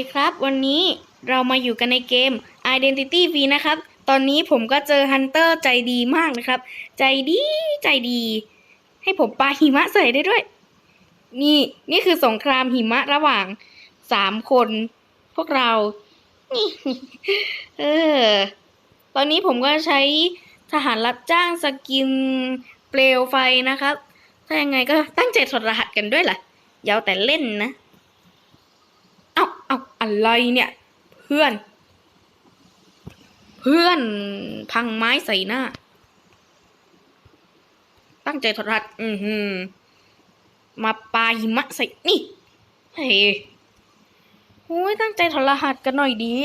ดีครับ วันนี้เรามาอยู่กันในเกม Identity V นะครับ ตอนนี้ผมก็เจอฮันเตอร์ใจดีมากนะครับ ใจดีใจดี ให้ผมปาหิมะใส่ได้ด้วย นี่นี่คือสงครามหิมะระหว่างสามคน พวกเรานี่เออ ตอนนี้ผมก็ใช้ทหารรับจ้างสกินเปลวไฟนะครับ ถ้ายังไงก็ตั้งใจถอดรหัสกันด้วยล่ะยาวแต่เล่นนะ อะไรเนี่ย เพื่อน เพื่อนพังไม้ใส่หน้า ตั้งใจถอดรหัสอือหือ มาปาหิมะใส่นี่เฮ้ยโอ้ยตั้งใจถอดรหัสกันหน่อยดี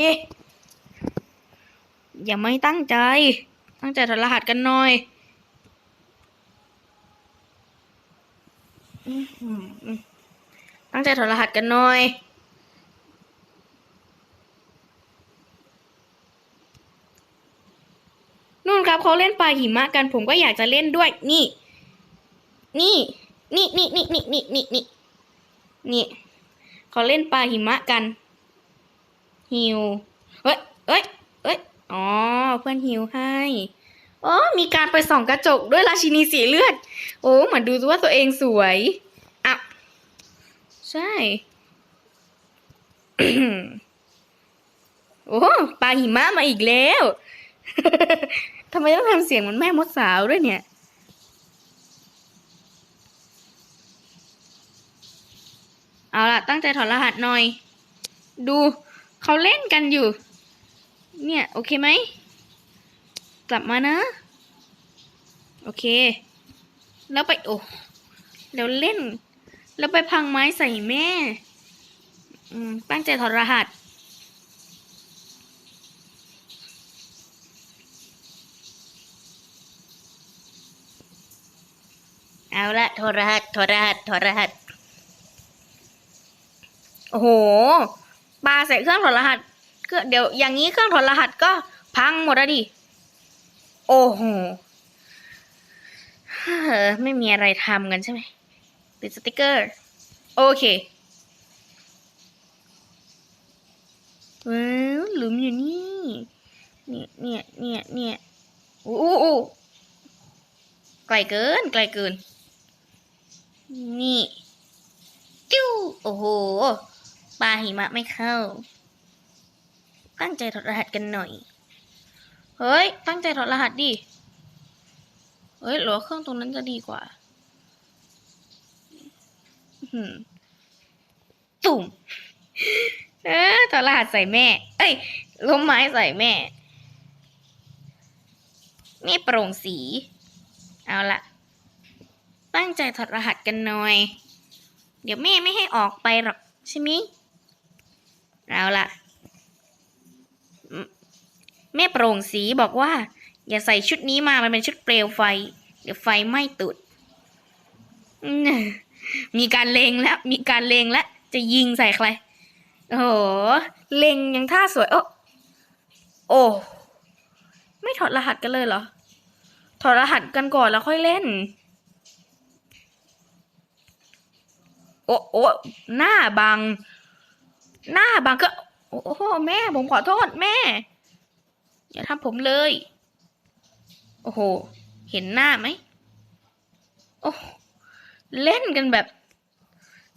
อย่าไม่ตั้งใจ ตั้งใจถอดรหัสกันหน่อยอือหือตั้งใจถอดรหัสกันหน่อย นู่นครับเขาเล่นปลาหิมะกัน ผมก็อยากจะเล่นด้วย นี่ นี่ นี่นี่นี่นี่นี่นี่นี่นี่เขาเล่นปลาหิมะกันฮิวเอ้ยเอ้ยเอ้ยอ๋อเพื่อนฮิวให้อ๋อมีการไปส่องกระจกด้วยราชินีสีเลือด โอ้เหมือนดูว่าตัวเองสวยอะใช่โอ้ปลาหิมะมาอีกแล้ว ทำไมต้องทำเสียงเหมือนแม่มดสาวด้วยเนี่ย เอาล่ะ ตั้งใจถอดรหัสหน่อย ดูเขาเล่นกันอยู่ เนี่ย โอเคไหม กลับมานะ โอเค แล้วไป โอ้แล้วเล่น แล้วไปพังไม้ใส่แม่ ตั้งใจถอดรหัส เอาละโทรรหัสโทรรหัสโทรรหัส โอ้โหปาใส่เครื่องถอดรหัสก็เดี๋ยวอย่างนี้เครื่องถอดรหัสก็พังหมดแล้วดิ โอ้โหไม่มีอะไรทำกันใช่ไหมติดสติกเกอร์ โอเคว้าวหลุมอยู่นี่ เนี่ยเนี่ยเนี่ยเนี่ยอู้อู้อู้ไกลเกินไกลเกิน นี่จิ้วโอ้โหปลาหิมะไม่เข้า ตั้งใจถอดรหัสกันหน่อย เฮ้ย ตั้งใจถอดรหัสดิ เฮ้ยหรือว่าเครื่องตรงนั้นจะดีกว่าตุ่มเออถอดรหัสใส่แม่ เอ้ยล้มไม้ใส่แม่ นี่โปร่งสี เอาละ ตั้งใจถอดรหัสกันหน่อย เดี๋ยวแม่ไม่ให้ออกไปหรอกใช่ไหมเอาล่ะ แม่โปร่งสีบอกว่า อย่าใส่ชุดนี้มามันเป็นชุดเปลวไฟ เดี๋ยวไฟไหม้ตุดมมีการเลงแล้วมีการเลงแล้วจะยิงใส่ใคร โอ้โห เลงยังท่าสวย โอ้โอ้ ไม่ถอดรหัสกันเลยเหรอ ถอดรหัสกันก่อนแล้วค่อยเล่น โอ้โอ้หน้าบัง หน้าบังก็ โอ้โหแม่ผมขอโทษแม่ อย่าทำผมเลย โอ้โห เห็นหน้าไหมโอ้เล่นกันแบบ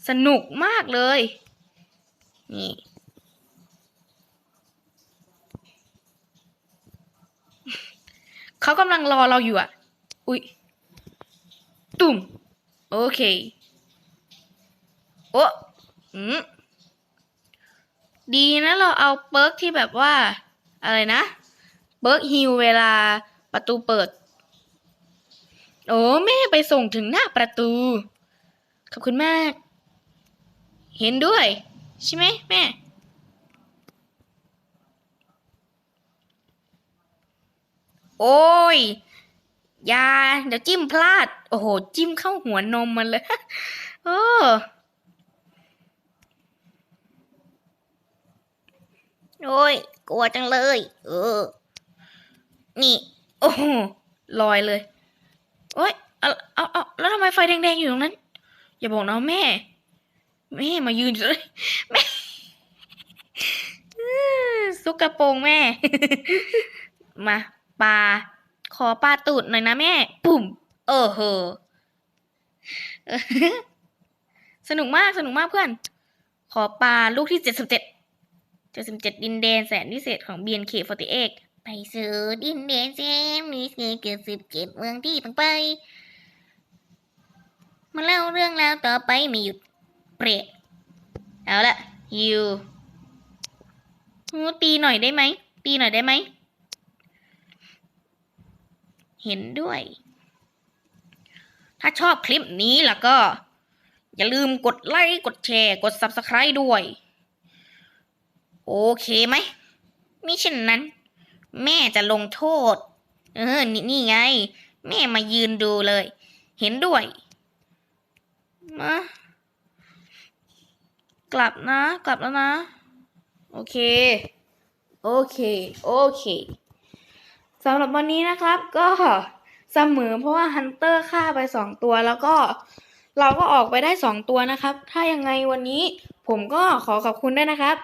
สนุกมากเลย นี่เขากำลังรอเราอยู่อะ อุ๊ย ตุ่ม โอเค อ้อืมดีนะเราเอาเปิร์กที่แบบว่า อะไรนะ เปิร์กฮิลเวลาประตูเปิด โอ้แม่ไปส่งถึงหน้าประตู ขอบคุณมาก เห็นด้วย ใช่ไหมแม่โอ้ยอยาเดี๋ยวจิ้มพลาด โอ้โห จิ้มเข้าหัวนมมันเลย เออ โอ้ยกลัวจังเลย เออ นี่ โอ้โหลอยเลยโอ้ยเอาเอาเอาแล้วทำไมไฟแดงๆอยู่ตรงนั้น อย่าบอกนะแม่ แม่มายืนเลยแม่ซุกกระโปรงแม่ มาปลาขอปลาตูดหน่อยนะแม่ปุ่มเออเหอะเออสนุกมากสนุกมากเพื่อน ขอปลาลูกที่เจ็ดสิบเจ็ด เจ็ดสิบเจ็ดดินแดนแสนพิเศษของ BNK48 ไปสู่ดินแดนแสนมีเสียเกือบสิบเจ็ดเมืองที่ต้องไป มาเล่าเรื่องราวต่อไปไม่หยุดเปรตเอาละยูตีหน่อยได้ไหม ตีหน่อยได้ไหม เห็นด้วย ถ้าชอบคลิปนี้ล่ะก็ อย่าลืมกดไลค์ กดแชร์ กด Subscribe ด้วย โอเคไหมมิเช่นนั้น แม่จะลงโทษ เออ นี่นี่ไง แม่มายืนดูเลย เห็นด้วย มากลับนะ กลับแล้วนะ โอเค โอเค โอเคสำหรับวันนี้นะครับ ก็เสมอเพราะว่าฮันเตอร์ฆ่าไปสองตัวแล้วก็เราก็ออกไปได้สองตัวนะครับ ถ้ายังไงวันนี้ผมก็ขอขอบคุณด้วยนะครับ